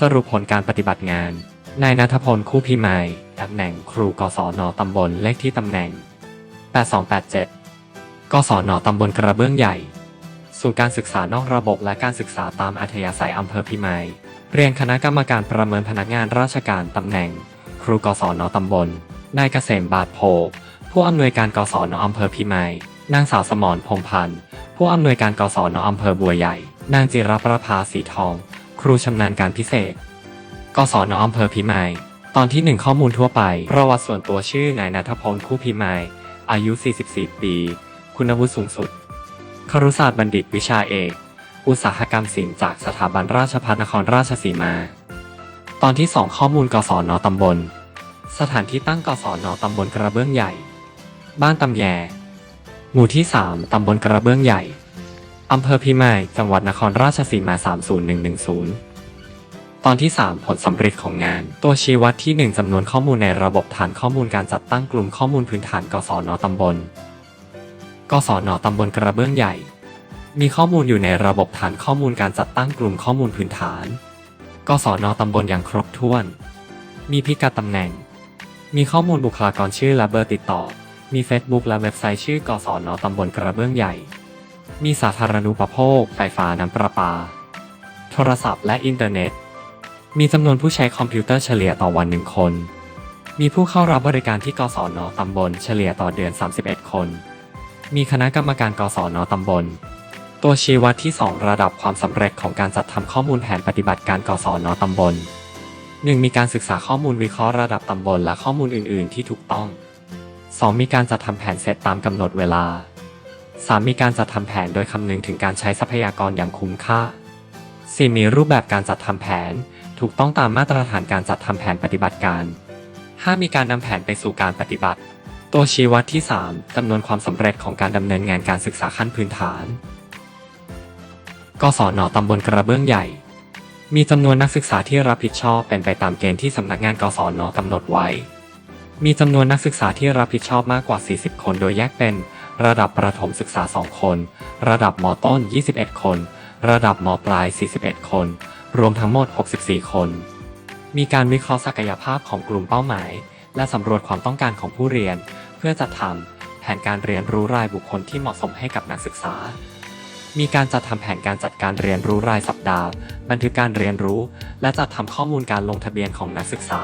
สรุปผลการปฏิบัติงาน นายนัทพลคู่พิมายตำแหน่งครูกศนตำบลเลขที่ตำแหน่ง 8287 กศนตำบลกระเบื้องใหญ่ศูนย์การศึกษานอกระบบและการศึกษาตามอัธยาศัยอำเภอพิมาย เรียนคณะกรรมการประเมินพนักงานราชการตำแหน่ง ครูกศนตำบล นายเกษมบาทโพ ผู้อำนวยการกศนอำเภอพิมายนางสาวสมรพงพันธ์ ผู้อำนวยการกศนอำเภอบัวใหญ่ นางจิรประภาสีทอง ครูชำนาญการพิเศษ กศนอำเภอพิมาย ตอนที่หนึ่งข้อมูลทั่วไป ประวัติส่วนตัวชื่อนายนัทพลคู่พิมาย อายุ 44 ปี คุณวุฒิสูงสุด ครุศาสตร์บัณฑิตวิชาเอก อุตสาหกรรมศิลป์จากสถาบันราชภัฏนครราชสีมา ตอนที่ 2 ข้อมูลกศนตำบล สถานที่ตั้งกศนตำบลกระเบื้องใหญ่ บ้านตำแย หมู่ที่ 3ตำบลกระเบื้องใหญ่ อำเภอพิมาย จังหวัดนครราชสีมา 30110 ตอนที่ 3 ผลสำเร็จของงาน ตัวชี้วัดที่ 1จำนวนข้อมูลในระบบฐานข้อมูลการจัดตั้งกลุ่มข้อมูลพื้นฐานกศนตำบล กศนตำบลกระเบื้องใหญ่ มีข้อมูลอยู่ในระบบฐานข้อมูลการจัดตั้งกลุ่มข้อมูลพื้นฐาน กศนตำบลอย่างครบถ้วน มีพิกัดตำแหน่ง มีข้อมูลบุคลากรชื่อและเบอร์ติดต่อ มี Facebook และเว็บไซต์ชื่อกศนตำบลกระเบื้องใหญ่ มีสาธารณูปโภค ไฟฟ้าน้ำประปา โทรศัพท์และอินเทอร์เน็ต มีจำนวนผู้ใช้คอมพิวเตอร์เฉลี่ยต่อวันหนึ่งคน มีผู้เข้ารับบริการที่กศนตำบลเฉลี่ยต่อเดือน 31 คน มีคณะกรรมการกศนตำบล ตัวชี้วัดที่ 2 ระดับความสำเร็จของการจัดทำข้อมูลแผนปฏิบัติการกศนตำบล 1. มีการศึกษาข้อมูลวิเคราะห์ระดับตำบลและข้อมูลอื่น ๆ ที่ถูกต้อง 2. มีการจัดทำแผนเสร็จตามกำหนดเวลา 3. มีการจัดทำแผนโดยคำนึงถึงการใช้ทรัพยากรอย่างคุ้มค่า 4. มีรูปแบบการจัดทำแผน ถูกต้องตามมาตรฐานการจัดทำแผนปฏิบัติการ 5. มีการนำแผนไปสู่การปฏิบัติ ตัวชี้วัดที่ 3จำนวนความสำเร็จของการดำเนินงานการศึกษาขั้นพื้นฐานกศนตำบลกระเบื้องใหญ่ มีจำนวนนักศึกษาที่รับผิดชอบเป็นไปตามเกณฑ์ที่สำนักงานกศนกำหนดไว้ มีจำนวนนักศึกษาที่รับผิดชอบมากกว่า 40 คนโดยแยกเป็น ระดับประถมศึกษา 2 คน ระดับมต้น 21 คน ระดับมปลาย 41 คน รวมทั้งหมด 64 คน มีการวิเคราะห์ศักยภาพของกลุ่มเป้าหมาย และสำรวจความต้องการของผู้เรียน เพื่อจัดทำแผนการเรียนรู้รายบุคคลที่เหมาะสมให้กับนักศึกษา มีการจัดทำแผนการจัดการเรียนรู้รายสัปดาห์ บันทึกการเรียนรู้ และจัดทำข้อมูลการลงทะเบียนของนักศึกษา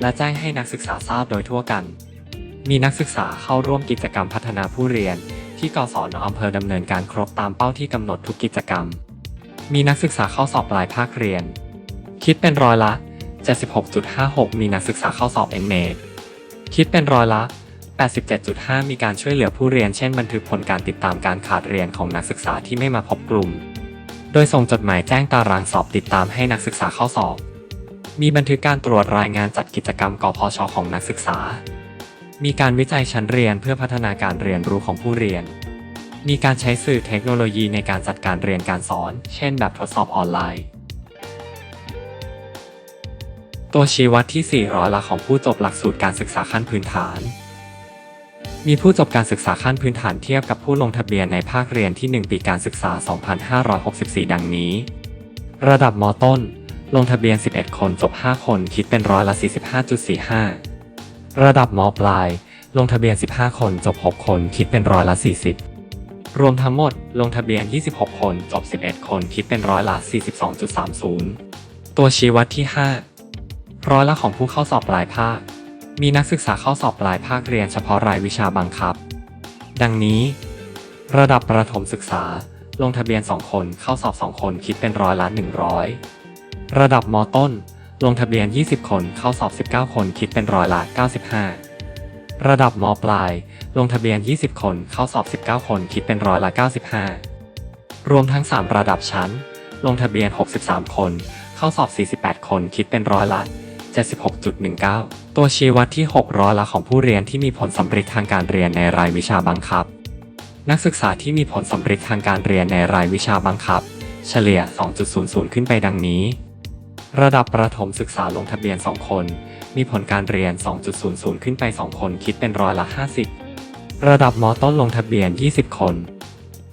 และแจ้งให้นักศึกษาทราบโดยทั่วกัน มีนักศึกษาเข้าร่วมกิจกรรมพัฒนาผู้เรียน ที่กศนอำเภอดำเนินการครบตามเป้าที่กำหนดทุกกิจกรรม มีนักศึกษาเข้าสอบปลายภาคเรียน คิดเป็นร้อยละ 76.56 มีนักศึกษาเข้าสอบเอ็มเคิดเป็นร้อยละ 87.5 มีการช่วยเหลือผู้เรียนเช่นบันทึกผลการติดตามการขาดเรียนของนักศึกษาที่ไม่มาพบกลุ่ม โดยส่งจดหมายแจ้งตารางสอบติดตามให้นักศึกษาเข้าสอบ มีบันทึกการตรวจรายงานจัดกิจกรรมกพชของนักศึกษา มีการวิจัยชั้นเรียนเพื่อพัฒนาการเรียนรู้ของผู้เรียน มีการใช้สื่อเทคโนโลยีในการจัดการเรียนการสอน เช่นแบบทดสอบออนไลน์ ตัวชี้วัดที่4ร้อยละของผู้จบหลักสูตรการศึกษาขั้นพื้นฐาน มีผู้จบการศึกษาขั้นพื้นฐานเทียบกับผู้ลงทะเบียนในภาคเรียนที่ 1 ปีการศึกษา 2564 ดังนี้ ระดับมต้น ลงทะเบียน 11 คนจบ 5 คนคิดเป็นร้อยละ45.45 ระดับมปลาย ลงทะเบียน 15 คนจบ 6 คนคิดเป็นร้อยละ 40 รวมทั้งหมด ลงทะเบียน 26 คนจบ 11 คนคิดเป็นร้อยละ 42.30 ตัวชี้วัดที่ 5 ร้อยละของผู้เข้าสอบปลายภาค มีนักศึกษาเข้าสอบปลายภาคเรียนเฉพาะรายวิชาบังคับ ดังนี้ ระดับประถมศึกษา ลงทะเบียน 2 คนเข้าสอบ 2 คนคิดเป็นร้อยละ 100 ระดับมต้น ลงทะเบียน 20 คนเข้าสอบ 19 คนคิดเป็นร้อยละ 95 ระดับมปลาย ลงทะเบียน 20 คนเข้าสอบ 19 คนคิดเป็นร้อยละ 95 รวมทั้ง 3 ระดับชั้น ลงทะเบียน 63 คน เข้าสอบ 48 คนคิดเป็นร้อยละ 76.19 ตัวชี้วัดที่ 6 ร้อยละของผู้เรียนที่มีผลสำเร็จทางการเรียนในรายวิชาบังคับ นักศึกษาที่มีผลสำเร็จทางการเรียนในรายวิชาบังคับ เฉลี่ย 2.00 ขึ้นไปดังนี้ ระดับประถมศึกษาลงทะเบียน 2 คน มีผลการเรียน 2.00 ขึ้นไป 2 คนคิดเป็นร้อยละ 50 ระดับมต้นลงทะเบียน 20 คน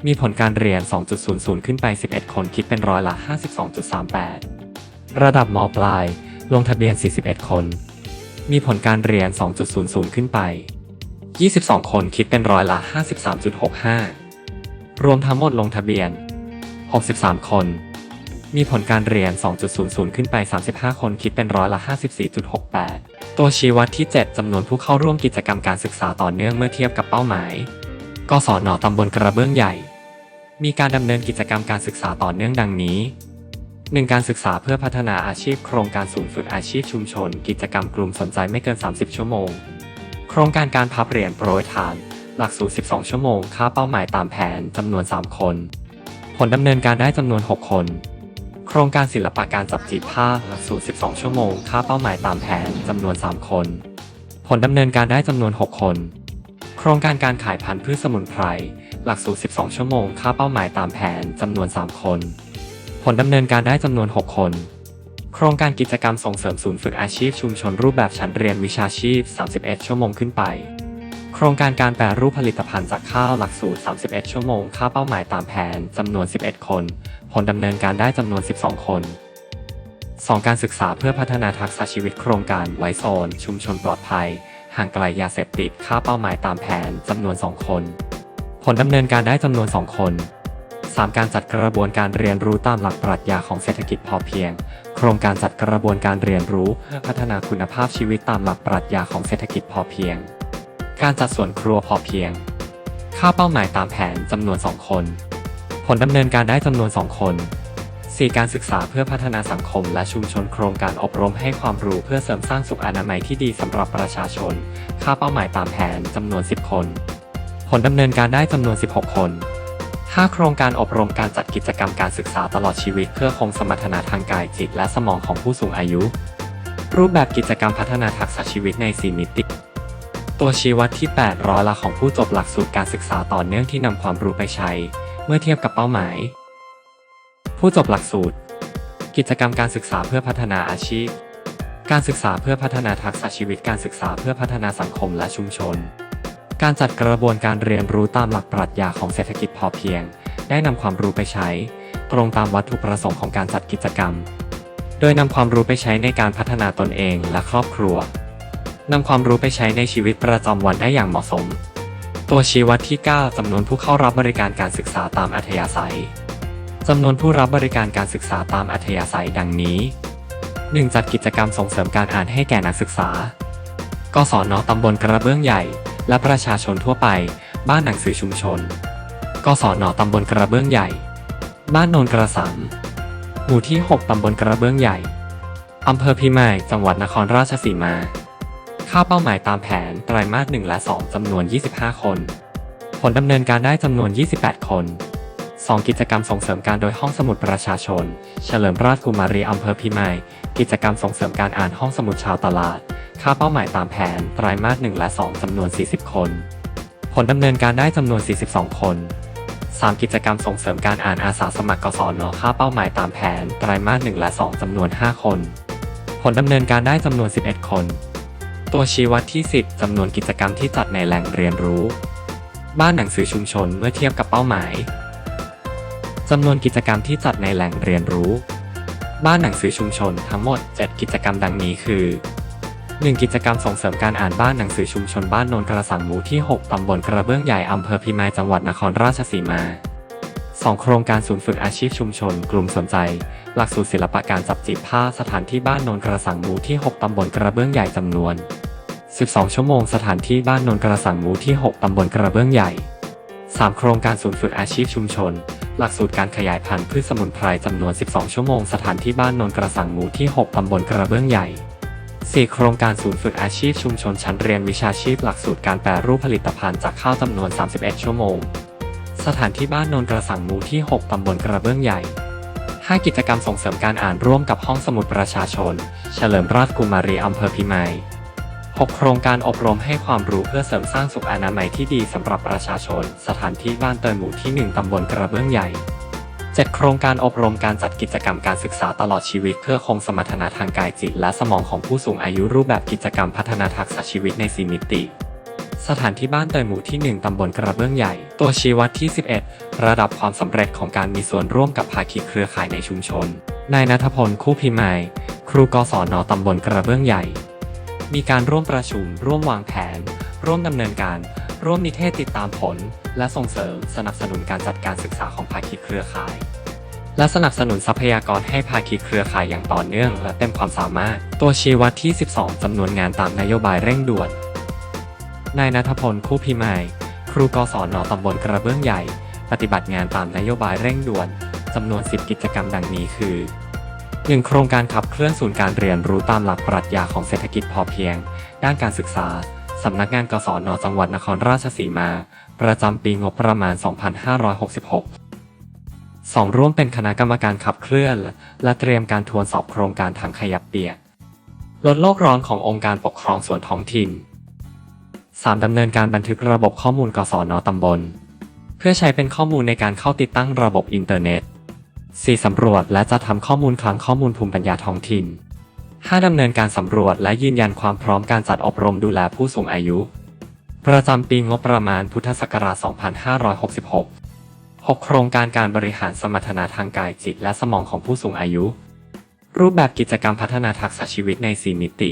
มีผลการเรียน 2.00 ขึ้นไป 11 คนคิดเป็นร้อยละ 52.38 ระดับมปลาย ลงทะเบียน 41 คน มีผลการเรียน 2.00 ขึ้นไป 22 คนคิดเป็นร้อยละ 53.65 รวมทั้งหมดลงทะเบียน 63 คน มีผลการเรียน 2.00 ขึ้นไป 35 คนคิดเป็นร้อยละ 54.68 ตัวชี้วัดที่ 7 จำนวนผู้เข้าร่วมกิจกรรมการศึกษาต่อเนื่องเมื่อเทียบกับเป้าหมายกศนตำบลกระเบื้องใหญ่ มีการดำเนินกิจกรรมการศึกษาต่อเนื่องดังนี้ 1. การศึกษาเพื่อพัฒนาอาชีพ โครงการศูนย์ฝึกอาชีพชุมชน กิจกรรมกลุ่มสนใจไม่เกิน 30 ชั่วโมง โครงการการพับเหรียญโปรยทาน หลักสูตร 12 ชั่วโมง ค่าเป้าหมายตามแผนจำนวน 3 คน ผลดำเนินการได้จำนวน 6 คน ครงการศิลปะการจับจีบผ้าหลักสูตร 12 ชั่วโมง ค่าเป้าหมายตามแผนจำนวน 3 คน ผลดำเนินการได้จำนวน 6 คน โครงการการขายพันธุ์พืชสมุนไพร หลักสูตร 12 ชั่วโมง ค่าเป้าหมายตามแผนจำนวน 3 คน ผลดำเนินการได้จำนวน 6 คน โครงการกิจกรรมส่งเสริมศูนย์ฝึกอาชีพชุมชนรูปแบบชั้นเรียนวิชาชีพ 31 ชั่วโมงขึ้นไป รงการการแปรรูปผลิตภัณฑ์จากข้าวหลักสูตร 31 ชั่วโมง ค่าเป้าหมายตามแผนจำนวน 11 คน ผลดำเนินการได้จำนวน 12 คน 2. การศึกษาเพื่อพัฒนาทักษะชีวิตโครงการไวโซน ชุมชนปลอดภัย ห่างไกลยาเสพติด ค่าเป้าหมายตามแผนจำนวน 2 คน ผลดำเนินการได้จำนวน 2 คน 3. การจัดกระบวนการเรียนรู้ตามหลักปรัชญาของเศรษฐกิจพอเพียง โครงการจัดกระบวนการเรียนรู้เพื่อพัฒนาคุณภาพชีวิตตามหลักปรัชญาของเศรษฐกิจพอเพียง การจัดสวนครัวพอเพียง ค่าเป้าหมายตามแผนจำนวน 2 คน ผลดำเนินการได้จำนวน 2 คน 4. การศึกษาเพื่อพัฒนาสังคมและชุมชนโครงการอบรมให้ความรู้เพื่อเสริมสร้างสุขอนามัยที่ดีสำหรับประชาชน ค่าเป้าหมายตามแผนจำนวน 10 คน ผลดำเนินการได้จำนวน 16 คน 5 โครงการอบรมการจัดกิจกรรมการศึกษาตลอดชีวิต เพื่อคงสมรรถนะทางกายจิตและสมองของผู้สูงอายุ รูปแบบกิจกรรมพัฒนาทักษะชีวิตในสีมิติ ตัวชี้วัดที่ 8 ร้อยละของผู้จบหลักสูตรการศึกษาต่อเนื่องที่นำความรู้ไปใช้ เมื่อเทียบกับเป้าหมาย ผู้จบหลักสูตร กิจกรรมการศึกษาเพื่อพัฒนาอาชีพ การศึกษาเพื่อพัฒนาทักษะชีวิตการศึกษาเพื่อพัฒนาสังคมและชุมชน การจัดกระบวนการเรียนรู้ตามหลักปรัชญาของเศรษฐกิจพอเพียง ได้นำความรู้ไปใช้ ตรงตามวัตถุประสงค์ของการจัดกิจกรรม โดยนำความรู้ไปใช้ในการพัฒนาตนเองและครอบครัว นำความรู้ไปใช้ในชีวิตประจำวันได้อย่างเหมาะสม ตัวชี้วัดที่ 9จำนวนผู้เข้ารับบริการการศึกษาตามอัธยาศัยจำนวนผู้รับบริการการศึกษาตามอัธยาศัยดังนี้ 1. จัดกิจกรรมส่งเสริมการอ่านให้แก่นักศึกษากศนตำบลกระเบื้องใหญ่ และประชาชนทั่วไป บ้านหนังสือชุมชนกศนตำบลกระเบื้องใหญ่ บ้านโนนกระสังหมู่ที่ 6 ตำบลกระเบื้องใหญ่ อำเภอพิมาย จังหวัดนครราชสีมา ค่าเป้าหมายตามแผนไตรมาส1และ 2จำนวน 25 คน ผลดำเนินการได้จำนวน 28 คน 2. กิจกรรมส่งเสริมการโดยห้องสมุดประชาชน เฉลิมราชกุมารีอำเภอพิมายกิจกรรมส่งเสริมการอ่านห้องสมุดชาวตลาด ค่าเป้าหมายตามแผนไตรมาส1และ 2จำนวน 40 คน ผลดำเนินการได้จำนวน 42 คน 3. กิจกรรมส่งเสริมการอ่านอาสาสมัครกศนค่าเป้าหมายตามแผนไตรมาส1และ 2จำนวน 5 คน ผลดำเนินการได้จำนวน 11 คน ตัวชี้วัดที่ 10จำนวนกิจกรรมที่จัดในแหล่งเรียนรู้ บ้านหนังสือชุมชนเมื่อเทียบกับเป้าหมายจำนวนกิจกรรมที่จัดในแหล่งเรียนรู้ บ้านหนังสือชุมชนทั้งหมด 7 กิจกรรมดังนี้คือ 1. กิจกรรมส่งเสริมการอ่านบ้านหนังสือชุมชนบ้านโนนกระสังหมู่ที่ 6 ตำบลกระเบื้องใหญ่อำเภอพิมายจังหวัดนครราชสีมา 2. โครงการศูนย์ฝึกอาชีพชุมชน กลุ่มสนใจ หลักสูตรศิลปะการจับจีบผ้าสถานที่บ้านโนนกระสังหมู่ที่ 6 ตำบลกระเบื้องใหญ่จำนวน 12 ชั่วโมงสถานที่บ้านโนนกระสังหมู่ที่ 6 ตำบลกระเบื้องใหญ่ 3. โครงการศูนย์ฝึกอาชีพชุมชน หลักสูตรการขยายพันธุ์พืชสมุนไพรจำนวน 12 ชั่วโมงสถานที่บ้านโนนกระสังหมู่ที่ 6 ตำบลกระเบื้องใหญ่ 4. โครงการศูนย์ฝึกอาชีพชุมชนชั้นเรียนวิชาชีพหลักสูตรการแปรรูปผลิตภัณฑ์จากข้าวจำนวน 31 ชั่วโมง สถานที่บ้านโนนกระสังหมู่ที่ 6 ตำบลกระเบื้องใหญ่ 5. กิจกรรมส่งเสริมการอ่านร่วมกับห้องสมุดประชาชน เฉลิมราชกุมารีอำเภอพิมาย 6 โครงการอบรมให้ความรู้เพื่อเสริมสร้างสุขอนามัยที่ดีสำหรับประชาชน สถานที่บ้านเตยหมู่ที่ 1 ตำบลกระเบื้องใหญ่ 7 โครงการอบรมการจัดกิจกรรมการศึกษาตลอดชีวิต เพื่อคงสมรรถนะทางกายจิต และสมองของผู้สูงอายุรูปแบบกิจกรรมพัฒนาทักษะชีวิตในสีมิติ สถานที่บ้านเตยหมู่ที่ 1 ตำบลกระเบื้องใหญ่ ตัวชี้วัดที่ 11 ระดับความสำเร็จของการมีส่วนร่วมกับภาคีเครือข่ายในชุมชน นายนัทพล คู่พิมาย ครูกศนตำบลกระเบื้องใหญ่ มีการร่วมประชุม ร่วมวางแผน ร่วมดำเนินการ ร่วมนิเทศติดตามผล และส่งเสริมสนับสนุนการจัดการศึกษาของภาคีเครือข่าย และสนับสนุนทรัพยากรให้ภาคีเครือข่ายอย่างต่อเนื่อง และเต็มความสามารถ ตัวชี้วัดที่ 12จำนวนงานตามนโยบายเร่งด่วน นายนัทพลคู่พิมาย ครูกศนตำบลกระเบื้องใหญ่ ปฏิบัติงานตามนโยบายเร่งด่วนจำนวน 10 กิจกรรมดังนี้คือ 1. โครงการขับเคลื่อนศูนย์การเรียนรู้ตามหลักปรัชญาของเศรษฐกิจพอเพียง ด้านการศึกษา สำนักงานกศนจังหวัดนครราชสีมา ประจำปีงบประมาณ 2566 2. ร่วมเป็นคณะกรรมการขับเคลื่อน และเตรียมการทวนสอบโครงการถังขยะเปียกลดโลกร้อนขององค์การปกครองส่วนท้องถิ่น 3. ดำเนินการบันทึกระบบข้อมูลกศนตำบล เพื่อใช้เป็นข้อมูลในการเข้าติดตั้งระบบอินเทอร์เน็ต 4. สำรวจและจะทำข้อมูลคลังข้อมูลภูมิปัญญาท้องถิ่น 5. ดำเนินการสำรวจและยืนยันความพร้อมการจัดอบรมดูแลผู้สูงอายุ ประจำปีงบประมาณพุทธศักราช 2566 6. โครงการการบริหารสมรรถนะทางกายจิตและสมองของผู้สูงอายุ รูปแบบกิจกรรมพัฒนาทักษะชีวิตใน 4 มิติ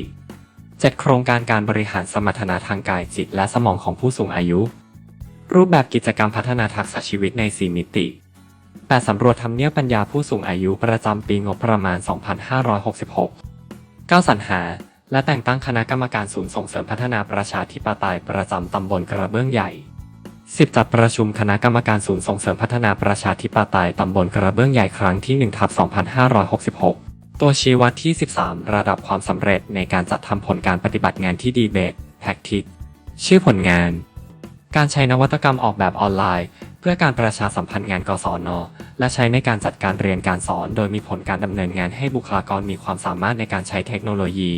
7. โครงการการบริหารสมรรถนะทางกายจิตและสมองของผู้สูงอายุ รูปแบบกิจกรรมพัฒนาทักษะชีวิตใน 4 มิติ 8. สำรวจทำเนียบปัญญาผู้สูงอายุประจำปีงบประมาณ 2566 9. สรรหา และแต่งตั้งคณะกรรมการศูนย์ส่งเสริมพัฒนาประชาธิปไตยประจำตำบลกระเบื้องใหญ่ 10. จัดประชุมคณะกรรมการศูนย์ส่งเสริมพัฒนาประชาธิปไตยตำบลกระเบื้องใหญ่ครั้งที่1ทับ2566 ตัวชี้วัดที่ 13 ระดับความสำเร็จในการจัดทำผลการปฏิบัติงานที่ดีเบตแท็กทิกชื่อผลงาน การใช้นวัตกรรมออกแบบออนไลน์ เพื่อการประชาสัมพันธ์งานกศน และใช้ในการจัดการเรียนการสอน โดยมีผลการดำเนินงานให้บุคลากรมีความสามารถในการใช้เทคโนโลยี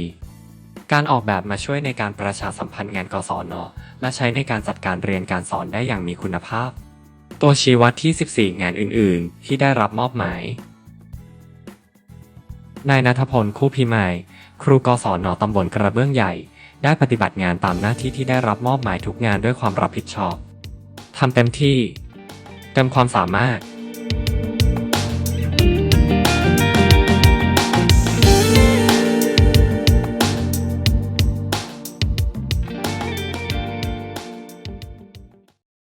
การออกแบบมาช่วยในการประชาสัมพันธ์งานกศน และใช้ในการจัดการเรียนการสอนได้อย่างมีคุณภาพ ตัวชี้วัดที่ 14 งานอื่น ๆ ที่ได้รับมอบหมาย นายนัทพลคู่พิมาย ครูกศนตำบลกระเบื้องใหญ่ ได้ปฏิบัติงานตามหน้าที่ที่ได้รับมอบหมายทุกงานด้วยความรับผิดชอบทำเต็มที่ เต็มความสามารถ